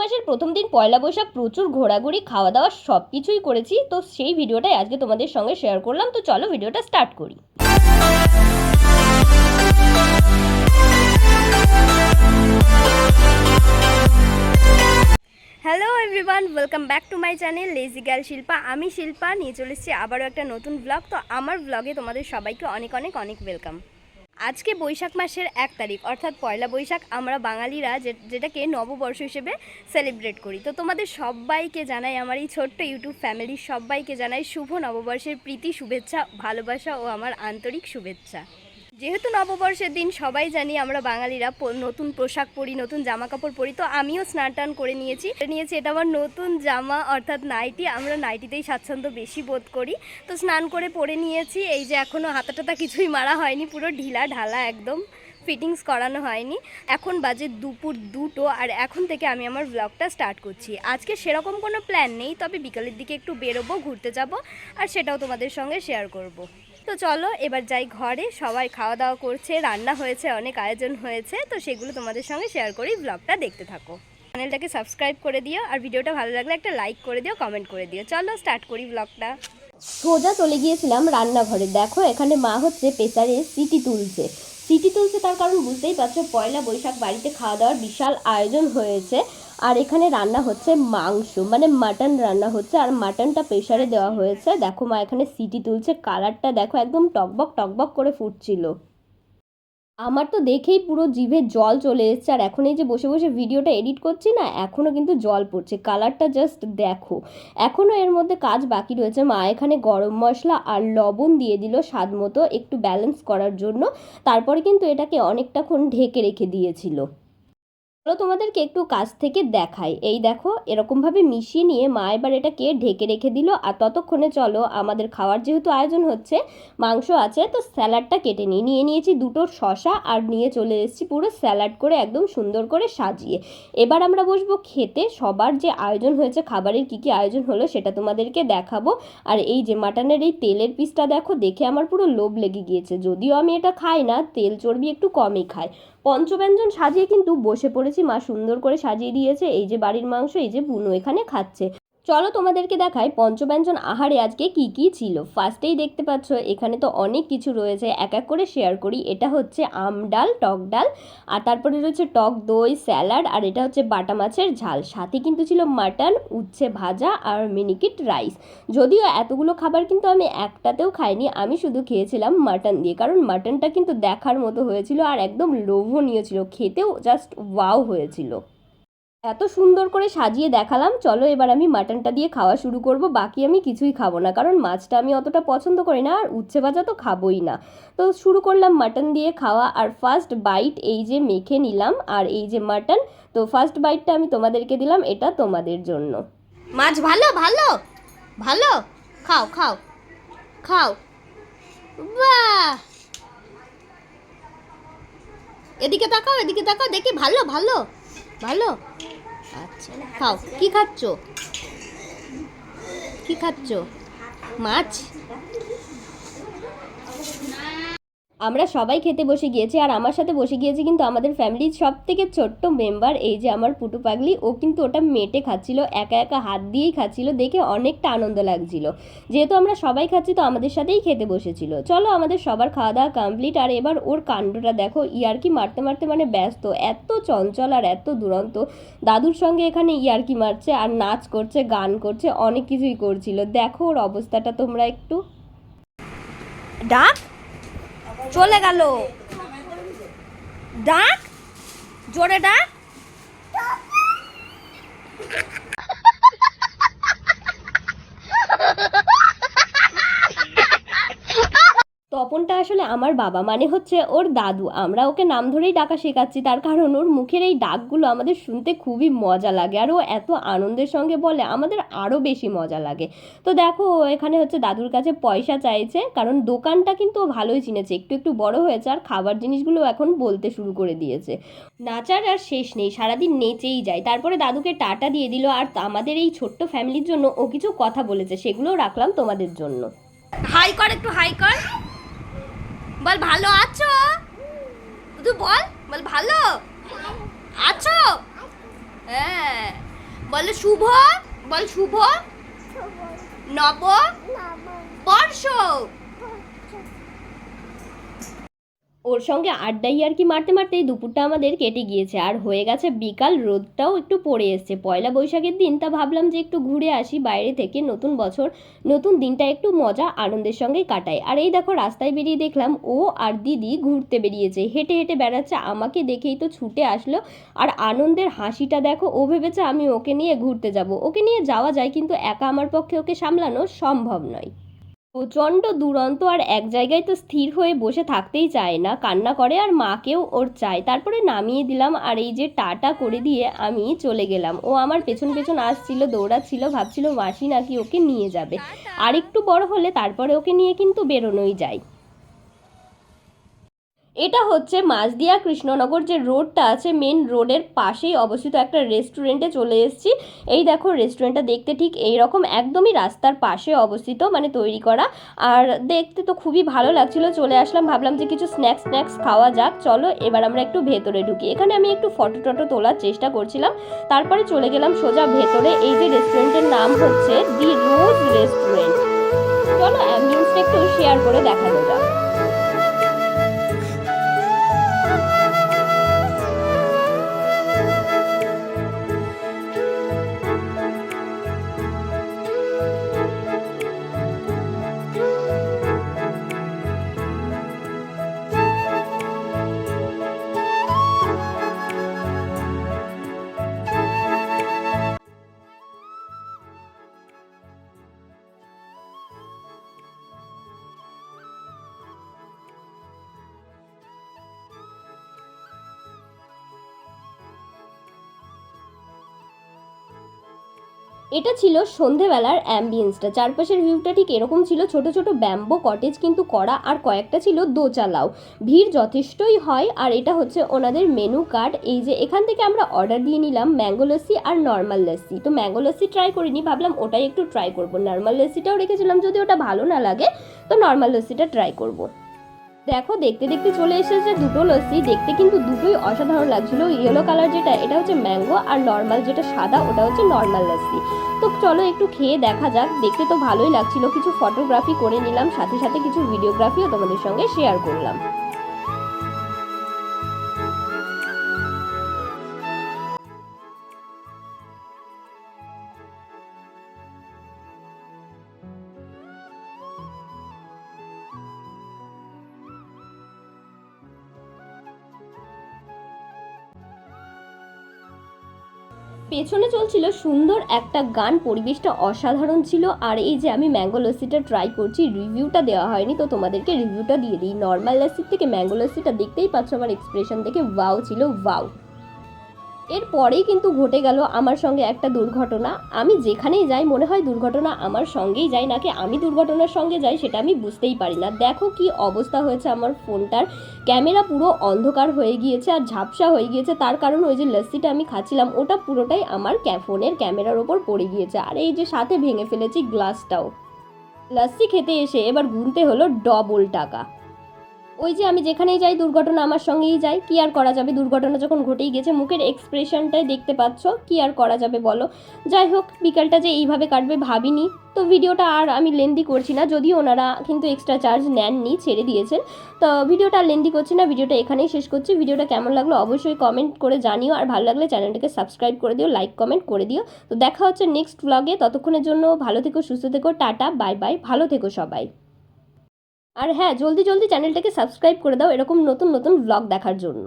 মাসের প্রথম দিন পয়লা বৈশাখ প্রচুর ঘোরাঘুরি খাওয়া দাওয়া সব কিছুই করেছি। তো সেই ভিডিওটাই আজকে তোমাদের সঙ্গে শেয়ার করলাম। তো চলো ভিডিওটা স্টার্ট করি। Hello everyone welcome back to my channel lazy girl Shilpa আমি শিল্পা, নিয়ে চলে এসেছি আবারও একটা নতুন ব্লগ তো আমার ব্লগে তোমাদের সবাইকে অনেক অনেক অনেক ওয়েলকাম আজকে বৈশাখ মাসের এক তারিখ, অর্থাৎ পয়লা বৈশাখ আমরা বাঙালিরা যেটাকে নববর্ষ হিসেবে সেলিব্রেট করি। তো তোমাদের সবাইকে জানাই আমার এই ছোট্ট ইউটিউব ফ্যামিলির সবাইকে জানাই শুভ নববর্ষের প্রীতি, শুভেচ্ছা, ভালোবাসা ও আমার আন্তরিক শুভেচ্ছা। যেহেতু নববর্ষের দিন, সবাই জানি আমরা বাঙালিরা নতুন পোশাক পরি, নতুন জামা কাপড় পরি, তো আমিও স্নান টান করে নিয়েছি। নিয়েছি, এটা আমার নতুন জামা, অর্থাৎ নাইটি। আমরা নাইটিতেই স্বাচ্ছন্দ্য বেশি বোধ করি। তো স্নান করে পরে নিয়েছি, এই যে এখনও হাতা টাতা কিছুই মারা হয়নি, পুরো ঢিলা ঢালা একদম। ফিটিংস করানো হয়নি। এখন বাজে দুপুর দুটো, আর এখন থেকে আমি আমার ব্লগটা স্টার্ট করছি। আজকে সেরকম কোনো প্ল্যান নেই, তবে বিকালের দিকে একটু বেরোবো, ঘুরতে যাব, আর সেটাও তোমাদের সঙ্গে শেয়ার করব। তো চলো, এবার যাই ঘরে। সবাই খাওয়া দাওয়া করছে, রান্না হয়েছে, অনেক আয়োজন হয়েছে। তো সেগুলো তোমাদের সঙ্গে শেয়ার করি ব্লগটা দেখতে থাকো। চ্যানেলটাকে সাবস্ক্রাইব করে দিও, আর ভিডিওটা ভালো লাগলে একটা লাইক করে দিও কমেন্ট করে দিও। চলো স্টার্ট করি ব্লগটা সোজা চলে গিয়েছিলাম রান্নাঘরে। দেখো, এখানে মা হচ্ছে প্রেসারে সিটি তুলছে। সিটি তুলছে তার কারণ বুঝতেই পারছ, পয়লা বৈশাখ বাড়িতে খাওয়া দাওয়ার বিশাল আয়োজন হয়েছে। আর এখানে রান্না হচ্ছে মাংস মানে মাটন রান্না হচ্ছে। আর মাটনটা প্রেশারে দেওয়া হয়েছে। দেখো মা, এখানে সিটি তুলছে। কালারটা দেখো একদম টকবক টকবক করে ফুটছিল। আমার তো দেখেই পুরো জিভে জল চলে এসছে, আর এখন এই যে বসে বসে ভিডিওটা এডিট করছি না, এখনও কিন্তু জল পড়ছে। কালারটা জাস্ট দেখো। এখনও এর মধ্যে কাজ বাকি রয়েছে। মা এখানে গরম মশলা আর লবণ দিয়ে দিল স্বাদ মতো একটু ব্যালেন্স করার জন্য। তারপরে কিন্তু এটাকে অনেকটাক্ষণ ঢেকে রেখে দিয়েছিল। চলো তোমাদেরকে একটু কাছ থেকে দেখাই। এই দেখো, এরকমভাবে মিশিয়ে নিয়ে মা এবার এটাকে ঢেকে রেখে দিল। আর ততক্ষণে চলো, আমাদের খাওয়ার যেহেতু আয়োজন হচ্ছে, মাংস আছে, তো স্যালাডটা কেটে নিই। নিয়ে নিয়েছি দুটো শশা আর নিয়ে চলে এসেছি পুরো স্যালাড করে একদম সুন্দর করে সাজিয়ে। এবার আমরা বসবো খেতে, সবার যে আয়োজন হয়েছে, খাবারের কী কী আয়োজন হলো সেটা তোমাদেরকে দেখাবো। আর এই যে মাটনের এই তেলের পিসটা দেখো, দেখে আমার পুরো লোভ লেগে গিয়েছে। যদিও আমি এটা খাই না, তেল চর্বি একটু কমই খাই। পঞ্চব্যঞ্জন সাজিয়ে কিন্তু বসে পড়েছি। মা সুন্দর করে সাজিয়ে দিয়েছে। এই যে বাড়ির মাংস, এই যে বুনো এখানে খাচ্ছে। চলো তোমাদেরকে দেখাই পঞ্চব্যঞ্জন আহারে আজকে কি কি ছিল। ফার্স্টেই দেখতে পাচ্ছ, এখানে তো অনেক কিছু রয়েছে, এক এক করে শেয়ার করি। এটা হচ্ছে আম ডাল, টক ডাল, আর তারপরে রয়েছে টক দই, স্যালাড, আর এটা হচ্ছে বাটা মাছের ঝাল। সাথে কিন্তু ছিল মাটন, উচ্ছে ভাজা, আর মিনিকিট রাইস। যদিও এতগুলো খাবার কিন্তু আমি একটাতেও খাইনি, আমি শুধু খেয়েছিলাম মাটন দিয়ে। কারণ মাটনটা কিন্তু দেখার মতো হয়েছিল, আর একদম লোভনীয় ছিল, খেতেও জাস্ট ওয়াও হয়েছিল। এত সুন্দর করে সাজিয়ে দেখালাম, চলো এবার আমি মাটনটা দিয়ে খাওয়া শুরু করব, বাকি আমি কিছুই খাব না, কারণ মাছটা আমি অতটা পছন্দ করি না আর উচ্ছে ভাজা তো খাবোই না। তো শুরু করলাম মাটন দিয়ে খাওয়া, আর ফার্স্ট বাইট এই যে মেখে নিলাম, আর এই যে মাটন, তো ফার্স্ট বাইটটা আমি তোমাদেরকে দিলাম, এটা তোমাদের জন্য। মাছ ভালো ভালো ভালো, খাও খাও খাও এদিকে তাকাও এদিকে তাকাও, দেখি ভালো ভালো। ভালো? আচ্ছা খাও। কি খাচ্ছ? কি খাচ্ছ? মাছ? আমরা সবাই খেতে বসে গিয়েছি আর আমার সাথে বসে গিয়েছি কিন্তু আমাদের ফ্যামিলির সব থেকে ছোট্ট মেম্বার এই যে আমার পুটু পাগলি, ও কিন্তু ওটা মেটে খাচ্ছিল, একা একা হাত দিয়েই খাচ্ছিল, দেখে অনেকটা আনন্দ লাগছিল। যেহেতু আমরা সবাই খাচ্ছি, তো আমাদের সাথেই খেতে বসেছিল। চলো আমাদের সবার খাওয়া দাওয়া কমপ্লিট আর এবার ওর কাণ্ডটা দেখো, ইয়ারকি মারতে মারতে মানে ব্যস্ত, এত চঞ্চল আর এত দুরন্ত। দাদুর সঙ্গে এখানে ইয়ারকি মারছে আর নাচ করছে, গান করছে, অনেক কিছুই করছিল। দেখো ওর অবস্থাটা তোমরা একটু। ডাক? চলে গেল। ডাক জোরে ডাক। তপনটা আসলে আমার বাবা মানে হচ্ছে ওর দাদু। আমরা ওকে নাম ধরেই ডাকা শেখাচ্ছি, তার কারণ ওর মুখের এই ডাকগুলো আমাদের শুনতে খুবই মজা লাগে। আর ও এত আনন্দের সঙ্গে বলে, আমাদের আরও বেশি মজা লাগে। তো দেখো এখানে হচ্ছে দাদুর কাছে পয়সা চাইছে, কারণ দোকানটা কিন্তু ও ভালোই চিনেছে। একটু একটু বড় হয়েছে, আর খাবার জিনিসগুলো এখন বলতে শুরু করে দিয়েছে। নাচার আর শেষ নেই, সারাদিন নেচেই যায়। তারপরে দাদুকে টাটা দিয়ে দিল, আর আমাদের এই ছোট্ট ফ্যামিলির জন্য ও কিছু কথা বলেছে, সেগুলোও রাখলাম তোমাদের জন্য। হাই কর, একটু হাই কর। বল ভালো আছো? তুই বল বল ভালো? আছো? হ্যাঁ। বল শুভ? বল শুভ? নব। বর্ষ? ওর সঙ্গে আড্ডাই আর কি মারতে মারতেই দুপুরটা আমাদের কেটে গিয়েছে। আর হয়ে গেছে বিকাল, রোদটাও একটু পড়ে এসছে। পয়লা বৈশাখের দিন তা ভাবলাম যে একটু ঘুরে আসি বাইরে থেকে। নতুন বছর, নতুন দিনটা একটু মজা, আনন্দের সঙ্গে কাটাই। আর এই দেখো, রাস্তায় বেরিয়ে দেখলাম ও আর দিদি ঘুরতে বেরিয়েছে। হেঁটে হেঁটে বেড়াচ্ছে, আমাকে দেখেই তো ছুটে আসলো। আর আনন্দের হাসিটা দেখো, ও ভেবেছে আমি ওকে নিয়ে ঘুরতে যাব। ওকে নিয়ে যাওয়া যায়, কিন্তু একা আমার পক্ষে ওকে সামলানো সম্ভব নয়। প্রচণ্ড দুরন্ত আর এক জায়গায় তো স্থির হয়ে বসে থাকতেই চায় না। কান্না করে আর মাকেও ওর চায়। তারপরে নামিয়ে দিলাম আর এই যে টাটা করে দিয়ে আমি চলে গেলাম। ও আমার পেছন পেছন আসছিল দৌড়াচ্ছিল ভাবছিল মাসি নাকি ওকে নিয়ে যাবে। আর একটু বড় হলে তারপরে ওকে নিয়ে কিন্তু বেরোনোই যায়। এটা হচ্ছে মাঝদিয়া কৃষ্ণনগর যে রোডটা আছে মেন রোডের পাশেই অবস্থিত একটা রেস্টুরেন্টে চলে এসেছি। এই দেখো রেস্টুরেন্টটা দেখতে ঠিক এই রকম একদমই রাস্তার পাশে অবস্থিত মানে তৈরি করা। আর দেখতে তো খুবই ভালো লাগছিল, চলে আসলাম, ভাবলাম যে কিছু স্ন্যাক্স স্ন্যাক্স খাওয়া যাক। চলো, এবার আমরা একটু ভেতরে ঢুকি। এখানে আমি একটু ফটো টটো তোলার চেষ্টা করছিলাম। তারপরে চলে গেলাম সোজা ভেতরে, এই যে রেস্টুরেন্টের নাম হচ্ছে দি রোজ রেস্টুরেন্ট চলো অ্যাম্বিয়েন্সটা একটু শেয়ার করে দেখানো যাক। এটা ছিল সন্ধেবেলার অ্যাম্বিয়েন্সটা চারপাশের ভিউটা ঠিক এরকম ছিল, ছোট ছোট ব্যাম্বো কটেজ কিন্তু করা আর কয়েকটা ছিল দোচালাও। ভিড় যথেষ্টই হয় আর এটা হচ্ছে ওনাদের মেনু কার্ড এই যে এখান থেকে আমরা অর্ডার দিয়ে নিলাম ম্যাঙ্গো লস্যি আর নর্মাল লস্যি তো ম্যাঙ্গো লস্যি ট্রাই করিনি, ভাবলাম ওটাই একটু ট্রাই করব। নর্মাল লস্যিটাও রেখেছিলাম যদি ওটা ভালো না লাগে, তো নর্মাল লস্যিটা ট্রাই করব। দেখো, দেখতে দেখতে চলে এসেছে দুটো লস্যি। দেখতে কিন্তু দুটোই অসাধারণ লাগছিল। ইয়েলো কালার যেটা, এটা হচ্ছে ম্যাঙ্গো আর নর্মাল যেটা সাদা, ওটা হচ্ছে নর্মাল লস্যি। তো চলো একটু খেয়ে দেখা যাক। দেখতে তো ভালোই লাগছিল। কিছু ফটোগ্রাফি করে নিলাম। সাথে সাথে কিছু ভিডিওগ্রাফিও তোমাদের সঙ্গে শেয়ার করলাম। পেছনে চলছিল সুন্দর একটা গান, পরিবেশটা অসাধারণ ছিল। আর এই যে আমি ম্যাঙ্গো লস্যিটা ট্রাই করছি রিভিউটা দেওয়া হয়নি, তো তোমাদেরকে রিভিউটা দিয়ে দিই। নর্মাল লস্যির থেকে ম্যাঙ্গো লস্যিটা দেখতেই পাচ্ছ, আমার এক্সপ্রেশন দেখে ওয়াও ছিল ওয়াও এরপরেই কিন্তু ঘটে গেল আমার সঙ্গে একটা দুর্ঘটনা। আমি যেখানেই যাই, মনে হয় দুর্ঘটনা আমার সঙ্গেই যাই নাকি আমি দুর্ঘটনার সঙ্গে যাই সেটা আমি বুঝতেই পারি না। দেখো কি অবস্থা হয়েছে আমার ফোনটার। ক্যামেরা পুরো অন্ধকার হয়ে গিয়েছে আর ঝাপসা হয়ে গিয়েছে। তার কারণ ওই যে লস্যিটা আমি খাচ্ছিলাম, ওটা পুরোটাই আমার ফোনের ক্যামেরার ওপর পড়ে গিয়েছে। আর এই যে সাথে ভেঙে ফেলেছি গ্লাসটাও। লস্যি খেতে এসে এবার গুনতে হলো ডবল টাকা। ওই যে আমি যেখানেই যাই, দুর্ঘটনা আমার সঙ্গেই যায়। কি আর করা যাবে? দুর্ঘটনা যখন ঘটেই গেছে, মুখের এক্সপ্রেশনটাই দেখতে পাচ্ছ। কি আর করা যাবে বলো? যাই হোক, বিকালটা যে এইভাবে কাটবে ভাবিনি। তো ভিডিওটা আর আমি লেন্দি করছি না, যদিও ওনারা কিন্তু এক্সট্রা চার্জ নেননি, ছেড়ে দিয়েছেন। তো ভিডিওটা আর লেন্দি করছি না, ভিডিওটা এখানেই শেষ করছি। ভিডিওটা কেমন লাগল অবশ্যই কমেন্ট করে জানিও। আর ভালো লাগলে চ্যানেলটাকে সাবস্ক্রাইব করে দিও লাইক কমেন্ট করে দিও। তো দেখা হচ্ছে নেক্সট ব্লগে ততক্ষণের জন্য ভালো থেকো, সুস্থ থেকো, টাটা বাই বাই ভালো থেকো সবাই। আর হ্যাঁ জলদি জলদি চ্যানেলটাকে সাবস্ক্রাইব করে দাও এরকম নতুন নতুন ব্লগ দেখার জন্য।